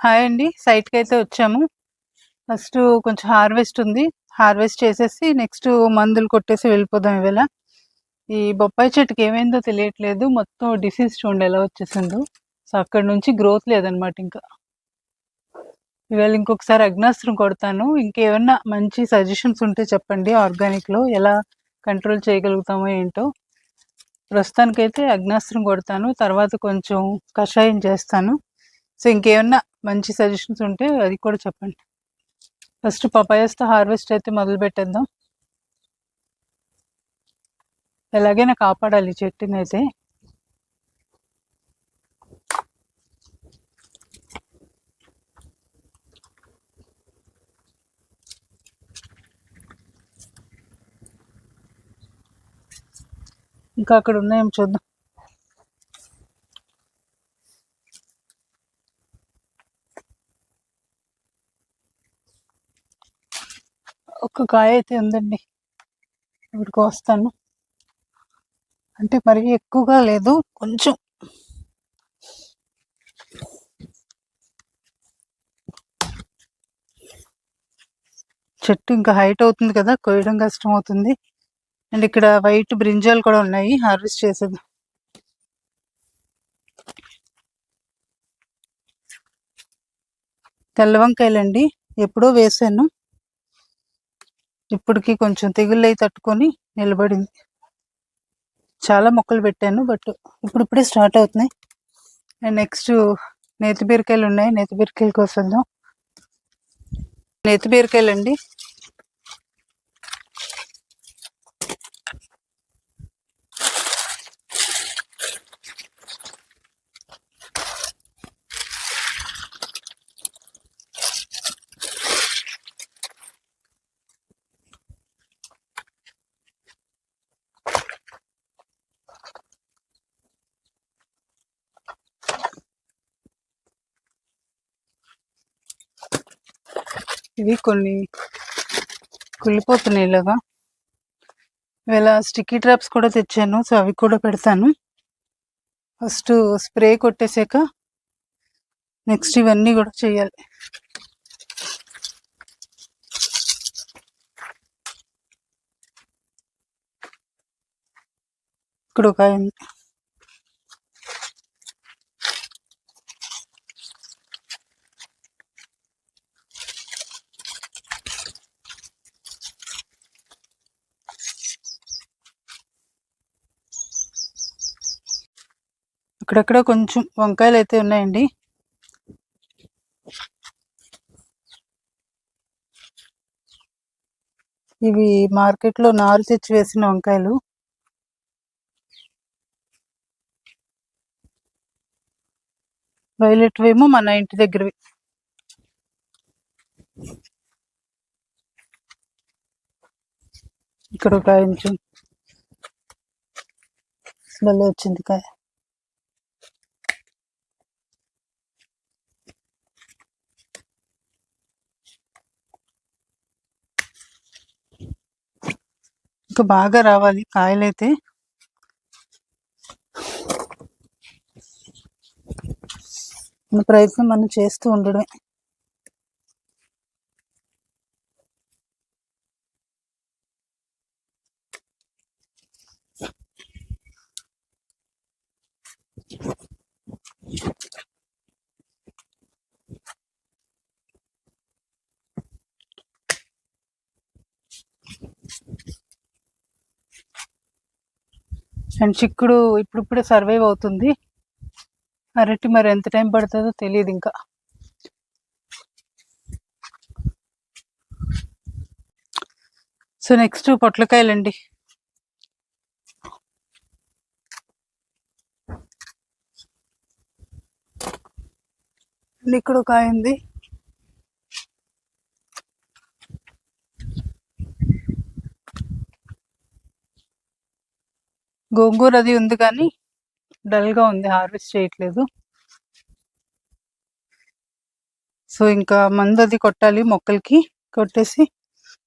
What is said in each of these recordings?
Hi అండి. సైట్కి అయితే వచ్చాము. ఫస్ట్ కొంచెం హార్వెస్ట్ ఉంది. హార్వెస్ట్ చేసేసి నెక్స్ట్ మందులు కొట్టేసి వెళ్ళిపోదాం ఇవాళ. ఈ బొప్పాయి చెట్టుకి ఏమైందో తెలియట్లేదు. మొత్తం డిసీజ్ చూడండి ఎలా వచ్చేసిందో. సో అక్కడ నుంచి గ్రోత్ లేదనమాట ఇంకా. ఇవాళ ఇంకొకసారి అగ్నాస్త్రం కొడతాను. ఇంకేమన్నా మంచి సజెషన్స్ ఉంటే చెప్పండి. ఆర్గానిక్లో ఎలా కంట్రోల్ చేయగలుగుతామో ఏంటో. ప్రస్తుతానికైతే అగ్నాస్త్రం కొడతాను. తర్వాత కొంచెం కషాయం చేస్తాను. సో ఇంకేమన్నా మంచి సజెషన్స్ ఉంటే అది కూడా చెప్పండి. ఫస్ట్ పపాయస్తో హార్వెస్ట్ అయితే మొదలు పెట్టేద్దాం. ఎలాగైనా కాపాడాలి చెట్టుని అయితే ఇంకా అక్కడ ఉన్నాయేమో చూద్దాం. ఒక కాయ అయితే ఉందండి. ఇప్పుడు కోస్తాను అంటే మరీ ఎక్కువగా లేదు కొంచెం. చెట్టు ఇంకా హైట్ అవుతుంది కదా కోయడం కష్టం అవుతుంది. అండ్ ఇక్కడ వైట్ బ్రింజాలు కూడా ఉన్నాయి హార్వెస్ట్ చేసేది తెల్ల వంకాయలండి ఎప్పుడో వేసాను. ఇప్పటికి కొంచెం తెగుళ్ళు తట్టుకొని నిలబడింది. చాలా మొక్కలు పెట్టాను బట్ ఇప్పుడిప్పుడే స్టార్ట్ అవుతున్నాయి. అండ్ నెక్స్ట్ నేతి బీరకాయలు ఉన్నాయి. నేతి బీరకాయల కోసం నేతి బీరకాయలు అండి ఇవి కొన్ని కుళ్ళిపోతున్నాయి ఇలాగా ఇవాళ స్టిక్కీ ట్రాప్స్ కూడా తెచ్చాను సో అవి కూడా పెడతాను. ఫస్ట్ స్ప్రే కొట్టేసాక నెక్స్ట్ ఇవన్నీ కూడా చేయాలి. ఇక్కడ ఒక ఇక్కడక్కడ కొంచెం వంకాయలు అయితే ఉన్నాయండి. ఇవి మార్కెట్లో నారు తెచ్చి వేసిన వంకాయలు. వైలెట్ వేమో మన ఇంటి దగ్గరవి. ఇక్కడ ఒక కొంచెం స్మెల్ వచ్చింది కాయ. ఇంకా బాగా రావాలి కాయలైతే. మన ప్రయత్నం మనం చేస్తూ ఉండడమే. అండ్ చిక్కుడు ఇప్పుడిప్పుడే సర్వైవ్ అవుతుంది. అరటి మరి ఎంత టైం పడుతుందో తెలియదు ఇంకా. సో నెక్స్ట్ పొట్లకాయలండి. ఇక్కడ ఒక కాయ ఉంది. గోంగూర అది ఉంది కానీ డల్గా ఉంది హార్వెస్ట్ చేయట్లేదు. సో ఇంకా మందు అది కొట్టాలి మొక్కలకి కొట్టేసి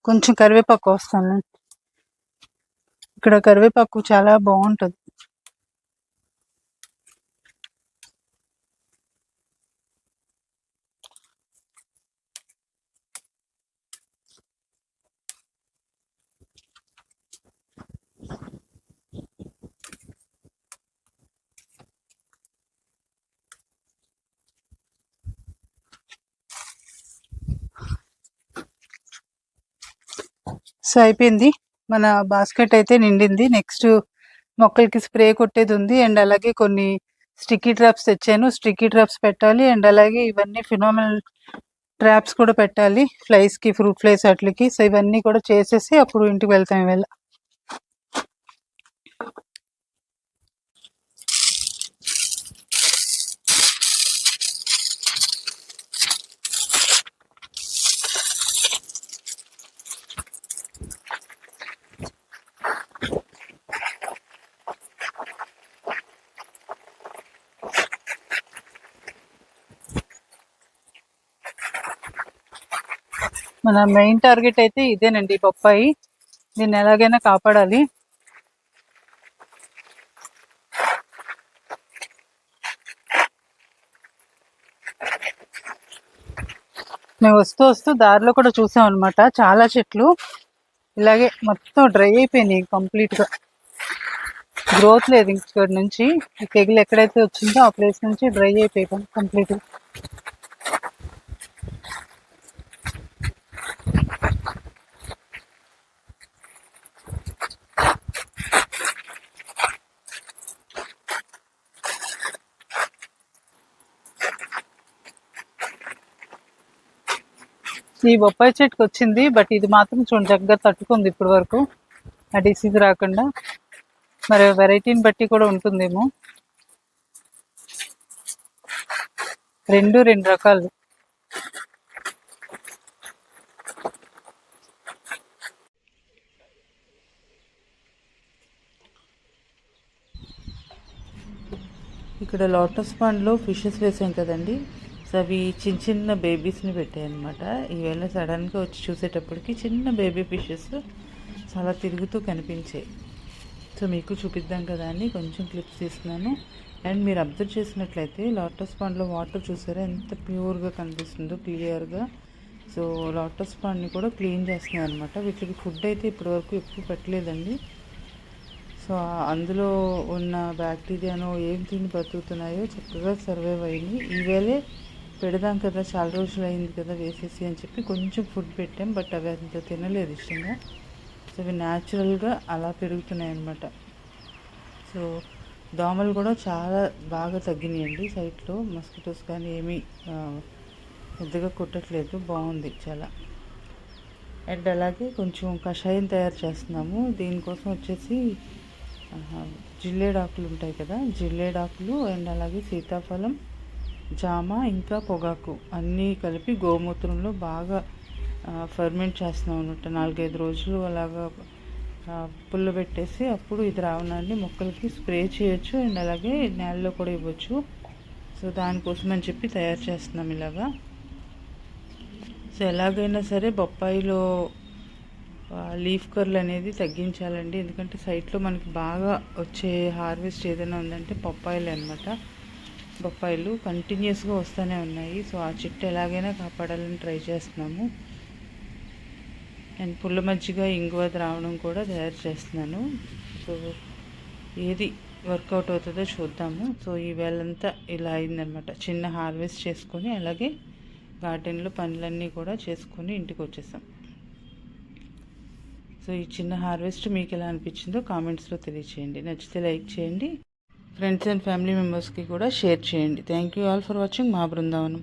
కొంచెం కరివేపాకు వస్తాను ఇక్కడ కరివేపాకు చాలా బాగుంటుంది. సో అయిపోయింది. మన బాస్కెట్ అయితే నిండింది. నెక్స్ట్ మొక్కలకి స్ప్రే కొట్టేది ఉంది. అండ్ అలాగే కొన్ని స్టిక్కీ ట్రాప్స్ తెచ్చాను. స్టిక్కీ ట్రాప్స్ పెట్టాలి. అండ్ అలాగే ఇవన్నీ ఫినామినల్ ట్రాప్స్ కూడా పెట్టాలి. ఫ్లైస్కి ఫ్రూట్ ఫ్లైస్ అట్లకి సో ఇవన్నీ కూడా చేసేసి అప్పుడు ఇంటికి వెళ్తాం ఇవాళ. మన మెయిన్ టార్గెట్ అయితే ఇదేనండి బొప్పాయి దీన్ని ఎలాగైనా కాపాడాలి. మేము వస్తూ వస్తూ దారిలో కూడా చూసాం అనమాట చాలా చెట్లు. ఇలాగే మొత్తం డ్రై అయిపోయినాయి కంప్లీట్గా గ్రోత్ లేదు ఇక్కడ నుంచి. ఈ తెగులు ఎక్కడైతే వచ్చిందో ఆ ప్లేస్ నుంచి డ్రై అయిపోయాం కంప్లీట్ ఈ బొప్పాయి చెట్టుకి వచ్చింది బట్ ఇది మాత్రం చూడండి చక్కగా తట్టుకుంది ఇప్పటి వరకు ఆ డిసీజ్ రాకుండా. మరి వెరైటీని బట్టి కూడా ఉంటుందేమో. రెండు రెండు రకాలు. ఇక్కడ లోటస్ పండ్లు ఫిషెస్ వేసాం కదండి. సో అవి చిన్న చిన్న బేబీస్ని పెట్టాయి అనమాట ఈవేళ సడన్గా వచ్చి చూసేటప్పటికి చిన్న బేబీ ఫిషెస్ చాలా తిరుగుతూ కనిపించాయి. సో మీకు చూపిద్దాం కదా అని కొంచెం క్లిప్స్ తీస్తున్నాను. అండ్ మీరు అబ్జర్వ్ చేసినట్లయితే లోటస్ పాండ్లో వాటర్ చూసారా? ఎంత ప్యూర్గా కనిపిస్తుందో క్లియర్గా సో లోటస్ పాండ్ని కూడా క్లీన్ చేస్తున్నాయి అనమాట వీటికి ఫుడ్ అయితే ఇప్పటివరకు ఎక్కువ పెట్టలేదండి. సో అందులో ఉన్న బ్యాక్టీరియాను ఏం తిని బతుకుతున్నాయో చక్కగా సర్వైవ్ అయింది. ఈవేళే పెడదాం కదా చాలా రోజులు అయింది కదా వేసేసి అని చెప్పి కొంచెం ఫుడ్ పెట్టాం బట్ అవి అంత తినలేదు ఇష్టంగా. సో అవి న్యాచురల్గా అలా పెరుగుతున్నాయి అన్నమాట సో దోమలు కూడా చాలా బాగా తగ్గినాయండి సైట్లో. మస్కిటోస్ కానీ ఏమీ పెద్దగా కొట్టట్లేదు బాగుంది చాలా. అండ్ అలాగే కొంచెం కషాయం తయారు చేస్తున్నాము. దీనికోసం వచ్చేసి జిల్లేడాకులు ఉంటాయి కదా జిల్లేడాకులు అండ్ అలాగే సీతాఫలం. జామ ఇంకా పొగాకు అన్నీ కలిపి గోమూత్రంలో బాగా ఫర్మెంట్ చేస్తున్నాం అనమాట నాలుగైదు రోజులు అలాగా ఆ, పుల్లబెట్టేసి అప్పుడు ఇది రావునండి మొక్కలకి స్ప్రే చేయొచ్చు అండ్ అలాగే నేలలో కూడా ఇవ్వచ్చు. సో దానికోసం అని చెప్పి తయారు చేస్తున్నాం ఇలాగా. సో ఎలాగైనా సరే బొప్పాయిలో లీఫ్ కర్ల్ అనేది తగ్గించాలండి. ఎందుకంటే సైట్లో మనకి బాగా వచ్చే హార్వెస్ట్ ఏదైనా ఉందంటే బొప్పాయిలు అనమాట బొప్పాయిలు కంటిన్యూస్గా వస్తూనే ఉన్నాయి. సో ఆ చెట్టు ఎలాగైనా కాపాడాలని ట్రై చేస్తున్నాము. అండ్ పుల్ల మజ్జిగ ఇంగువ ద్రావణం కూడా తయారు చేస్తున్నాను. సో ఏది వర్కౌట్ అవుతుందో చూద్దాము. సో ఈ వేళంతా ఇలా అయిందనమాట చిన్న హార్వెస్ట్ చేసుకొని అలాగే గార్డెన్లో పనులన్నీ కూడా చేసుకొని ఇంటికి వచ్చేసాం. సో ఈ చిన్న హార్వెస్ట్ మీకు ఎలా అనిపించిందో కామెంట్స్లో తెలియచేయండి. నచ్చితే లైక్ చేయండి. ఫ్రెండ్స్ అండ్ ఫ్యామిలీ మెంబర్స్కి కూడా షేర్ చేయండి. Thank you all for watching మా బృందావనం.